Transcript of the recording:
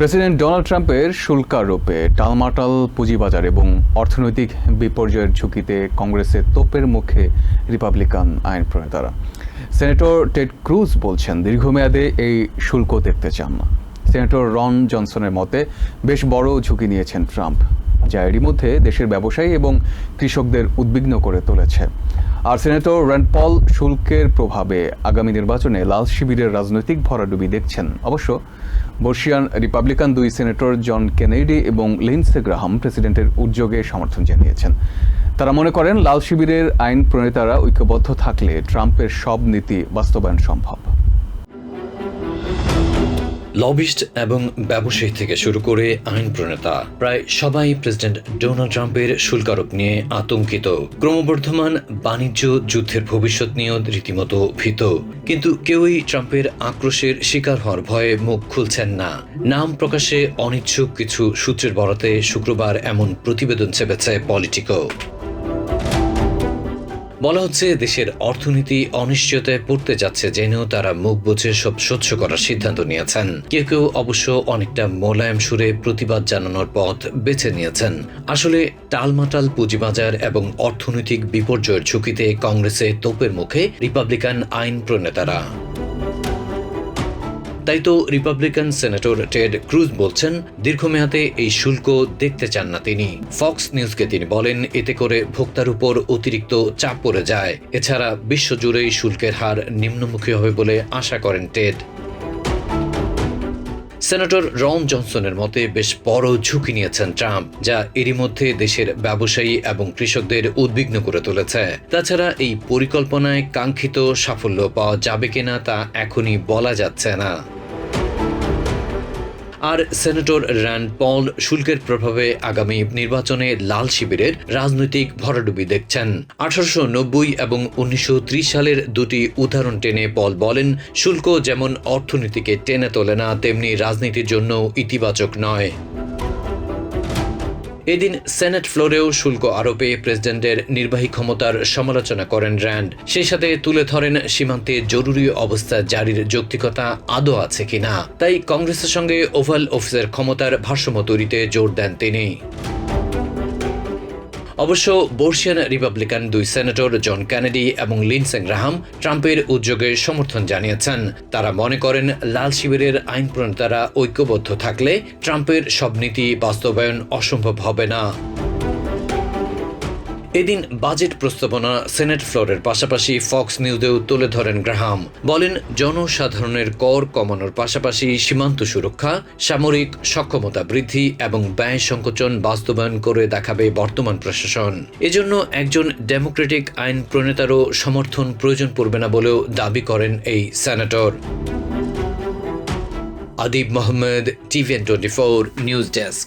President Donald ট্রাম্পের শুল্কারোপে টালমাটাল, পুঁজিবাজার এবং অর্থনৈতিক বিপর্যয়ের ঝুঁকিতে কংগ্রেসের তোপের মুখে রিপাবলিকান আইন প্রণেতারা। সেনেটর টেড ক্রুজ বলছেন, দীর্ঘমেয়াদে এই শুল্ক দেখতে চান। না সেনেটর রন জনসনের মতে, বেশ বড় ঝুঁকি নিয়েছেন ট্রাম্প। যা এরই মধ্যে দেশের ব্যবসায়ী এবং কৃষকদের উদ্বিগ্ন করে তুলেছে। আর সেনেটর র্যান্ড পল শুল্কের প্রভাবে আগামী নির্বাচনে লাল শিবিরের রাজনৈতিক ভরাডুবি দেখছেন। অবশ্য বর্ষিয়ান রিপাবলিকান দুই সেনেটর জন কেনেডি এবং লিন্সে গ্রাহাম প্রেসিডেন্টের উদ্যোগে সমর্থন জানিয়েছেন। তারা মনে করেন, লাল শিবিরের আইন প্রণেতারা ঐক্যবদ্ধ থাকলে ট্রাম্পের সব নীতি বাস্তবায়ন সম্ভব। লবিস্ট এবং ব্যবসায়ী থেকে শুরু করে আইন প্রণেতা প্রায় সবাই প্রেসিডেন্ট ডোনাল্ড ট্রাম্পের শুল্কারোপ নিয়ে আতঙ্কিত। ক্রমবর্ধমান বাণিজ্য যুদ্ধের ভবিষ্যৎ নিয়েও রীতিমতো ভীত। কিন্তু কেউই ট্রাম্পের আক্রোশের শিকার হওয়ার ভয়ে মুখ খুলছেন না। নাম প্রকাশে অনিচ্ছুক কিছু সূত্রের বরাতে শুক্রবার এমন প্রতিবেদন চেপেছে পলিটিকো। বলা হচ্ছে দেশের অর্থনীতি অনিশ্চয়তায় পড়তে যাচ্ছে জেনেও তারা মুখ বুঝে সব সহ্য করার সিদ্ধান্ত নিয়েছেন। কেউ কেউ অবশ্য অনেকটা মোলায়েম সুরে প্রতিবাদ জানানোর পথ বেছে নিয়েছেন। আসলে টালমাটাল পুঁজিবাজার এবং অর্থনৈতিক বিপর্যয়ের ঝুঁকিতে কংগ্রেসে তোপের মুখে রিপাবলিকান আইন প্রণেতারা। তাই তো রিপাবলিকান সেনেটর টেড ক্রুজ বলছেন, দীর্ঘমেয়াদে এই শুল্ক দেখতে চান না তিনি। ফক্স নিউজকে তিনি বলেন, এতে করে ভোক্তার উপর অতিরিক্ত চাপ পড়ে যায়। এছাড়া বিশ্বজুড়েই শুল্কের হার নিম্নমুখী হবে বলে আশা করেন টেড সেনেটর রন জনসনের মতে, বেশ বড় ঝুঁকি নিয়েছেন ট্রাম্প যা এরই মধ্যে দেশের ব্যবসায়ী এবং কৃষকদের উদ্বিগ্ন করে তুলেছে। তাছাড়া এই পরিকল্পনায় কাঙ্ক্ষিত সাফল্য পাওয়া যাবে কিনা তা এখনই বলা যাচ্ছে না। আর সেনেটর র্যান্ড পল শুল্কের প্রভাবে আগামী নির্বাচনে লাল শিবিরের রাজনৈতিক ভরাডুবি দেখছেন। আঠারোশো নব্বই এবং উনিশশো ত্রিশ সালের দুটি উদাহরণ টেনে পল বলেন, শুল্ক যেমন অর্থনীতিকে টেনে তোলে না, তেমনি রাজনীতির জন্য ইতিবাচক নয়। এদিন সেনেট ফ্লোরেও শুল্ক আরোপে প্রেসিডেন্টের নির্বাহী ক্ষমতার সমালোচনা করেন র্যান্ড। সেই সাথে তুলে ধরেন সীমান্তে জরুরি অবস্থা জারির যৌক্তিকতা আদৌ আছে কিনা। তাই কংগ্রেসের সঙ্গে ওভাল অফিসের ক্ষমতার ভারসাম্য তৈরিতে জোর দেন তিনি। অবশ্য বর্ষিয়ান রিপাবলিকান দুই সেনেটর জন ক্যানেডি এবং লিনসেং গ্রাহাম ট্রাম্পের উদ্যোগে সমর্থন জানিয়েছেন। তারা মনে করেন, লাল শিবিরের আইন প্রণেতারা ঐক্যবদ্ধ থাকলে ট্রাম্পের সব নীতি বাস্তবায়ন অসম্ভব হবে না। এদিন বাজেট প্রস্তাবনা সেনেট ফ্লোরের পাশাপাশি ফক্স নিউজেও তুলে ধরেন গ্রাহাম। বলেন, জনসাধারণের কর কমানোর পাশাপাশি সীমান্ত সুরক্ষা, সামরিক সক্ষমতা বৃদ্ধি এবং ব্যয় সংকোচন বাস্তবায়ন করে দেখাবে বর্তমান প্রশাসন। এজন্য একজন ডেমোক্রেটিক আইন প্রণেতারও সমর্থন প্রয়োজন পড়বে না বলেও দাবি করেন এই senator. Adib Mohammad, TVN twenty four, news desk.